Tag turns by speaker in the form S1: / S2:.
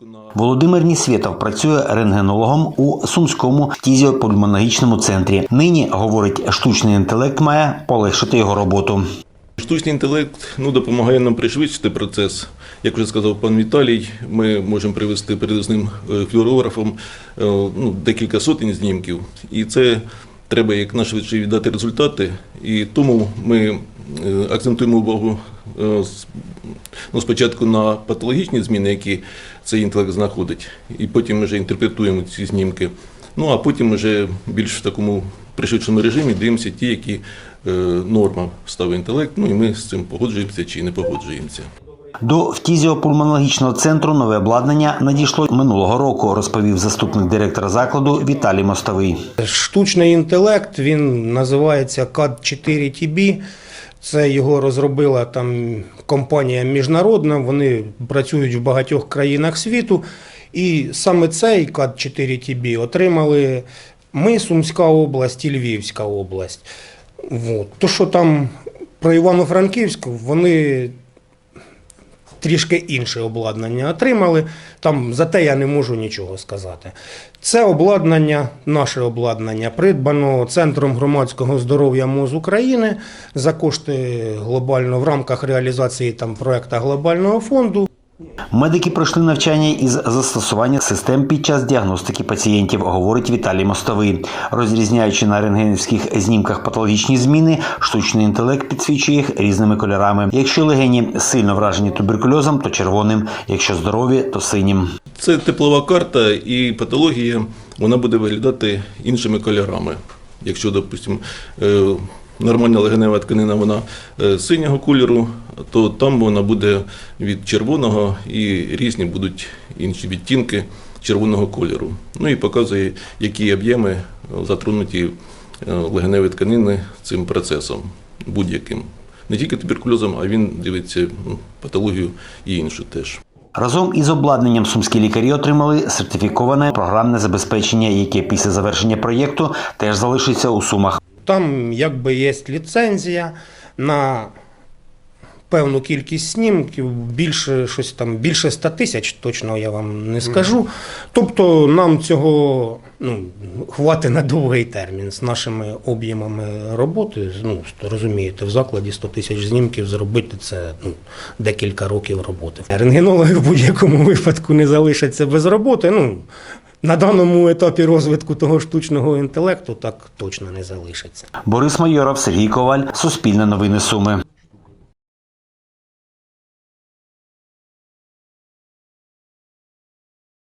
S1: Ну,
S2: Володимир Нісвєтов працює рентгенологом у Сумському фтізіопульмонологічному центрі. Нині говорить, штучний інтелект має полегшити його роботу.
S1: Штучний інтелект ну, допомагає нам пришвидшити процес. Як вже сказав пан Віталій, ми можемо привести передосним е, флюорографом е, ну, декілька сотень знімків. І це треба якнайшвидше віддати результати. І тому ми е, акцентуємо увагу ну, спочатку на патологічні зміни, які цей інтелект знаходить, і потім ми вже інтерпретуємо ці знімки. Ну а потім вже більш в такому пришвидшеному режимі дивимося ті, які е, норма ставить інтелект. Ну і ми з цим погоджуємося чи не погоджуємося.
S2: До фтізіопульмонологічного центру нове обладнання надійшло минулого року, розповів заступник директора закладу Віталій Мостовий.
S3: Штучний інтелект він називається CAD-4TB. Це його розробила там компанія міжнародна. Вони працюють в багатьох країнах світу. І саме цей кад 4 tb отримали ми, Сумська область і Львівська область. От. То, що там про Івано-Франківську, вони трішки інше обладнання отримали. Там за я не можу нічого сказати. Це обладнання, наше обладнання, придбано Центром громадського здоров'я МОЗ України за кошти глобально в рамках реалізації там проекту глобального фонду.
S2: Медики пройшли навчання із застосування систем під час діагностики пацієнтів, говорить Віталій Мостовий. Розрізняючи на рентгенівських знімках патологічні зміни, штучний інтелект підсвічує їх різними кольорами. Якщо легені сильно вражені туберкульозом, то червоним, якщо здорові, то синім.
S1: Це теплова карта і патологія вона буде виглядати іншими кольорами. Якщо, допустимо, е, нормальна легенева тканина вона е, синього кольору, то там вона буде від червоного і різні будуть інші відтінки червоного кольору. Ну і показує, які об'єми затронуті е, легеневі тканини цим процесом будь-яким. Не тільки туберкульозом, а він дивиться ну, патологію і іншу теж.
S2: Разом із обладнанням сумські лікарі отримали сертифіковане програмне забезпечення, яке після завершення проєкту теж залишиться у сумах.
S3: Там якби є ліцензія на певну кількість снімків, більше щось там більше 100 тисяч, точно я вам не скажу. Тобто нам цього ну, хватить на довгий термін з нашими об'ємами роботи. Ну, розумієте, в закладі 100 тисяч знімків зробити це ну, декілька років роботи. Рентгенологи в будь-якому випадку не залишаться без роботи. Ну, на даному етапі розвитку того штучного інтелекту так точно не залишиться.
S2: Борис Майоров, Сергій Коваль, Суспільне новини Суми.